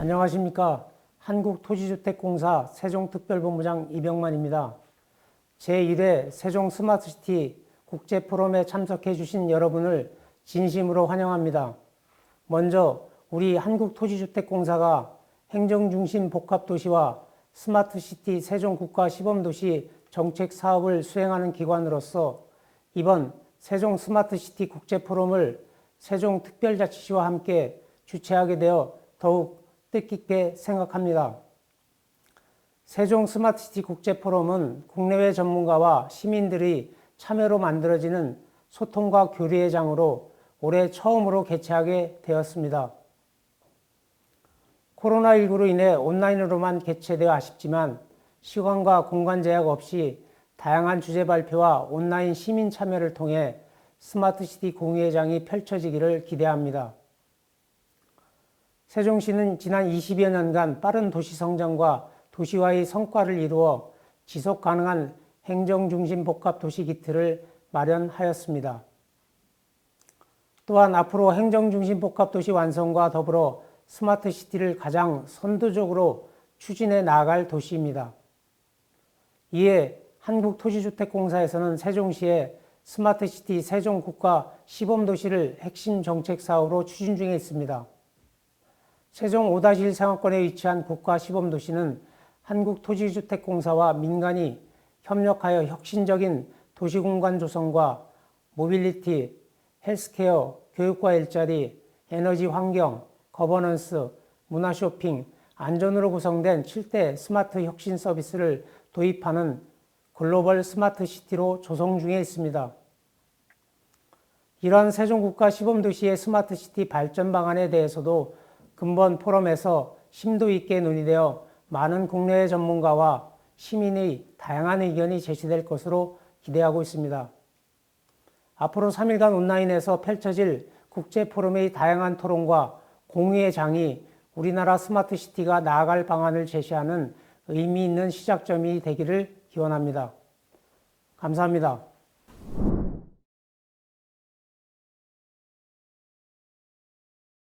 안녕하십니까. 한국토지주택공사 세종특별본부장 이병만입니다. 제1회 세종 스마트시티 국제포럼에 참석해 주신 여러분을 진심으로 환영합니다. 먼저 우리 한국토지주택공사가 행정중심 복합도시와 스마트시티 세종국가 시범도시 정책 사업을 수행하는 기관으로서 이번 세종 스마트시티 국제포럼을 세종특별자치시와 함께 주최하게 되어 더욱 뜻깊게 생각합니다. 세종 스마트시티 국제포럼은 국내외 전문가와 시민들이 참여로 만들어지는 소통과 교류의 장으로 올해 처음으로 개최하게 되었습니다. 코로나19로 인해 온라인으로만 개최되어 아쉽지만 시간과 공간 제약 없이 다양한 주제 발표와 온라인 시민 참여를 통해 스마트시티 공유회장이 펼쳐지기를 기대합니다. 세종시는 지난 20여 년간 빠른 도시 성장과 도시화의 성과를 이루어 지속 가능한 행정 중심 복합 도시 기틀을 마련하였습니다. 또한 앞으로 행정 중심 복합 도시 완성과 더불어 스마트 시티를 가장 선두적으로 추진해 나아갈 도시입니다. 이에 한국토지주택공사에서는 세종시에 스마트 시티 세종 국가 시범 도시를 핵심 정책 사업으로 추진 중에 있습니다. 세종 5-1 상업권에 위치한 국가 시범 도시는 한국토지주택공사와 민간이 협력하여 혁신적인 도시공간 조성과 모빌리티, 헬스케어, 교육과 일자리, 에너지 환경, 거버넌스, 문화 쇼핑, 안전으로 구성된 7대 스마트 혁신 서비스를 도입하는 글로벌 스마트 시티로 조성 중에 있습니다. 이러한 세종국가 시범도시의 스마트 시티 발전 방안에 대해서도 근본 포럼에서 심도 있게 논의되어 많은 국내외 전문가와 시민의 다양한 의견이 제시될 것으로 기대하고 있습니다. 앞으로 3일간 온라인에서 펼쳐질 국제 포럼의 다양한 토론과 공유의 장이 우리나라 스마트 시티가 나아갈 방안을 제시하는 의미 있는 시작점이 되기를 기원합니다. 감사합니다.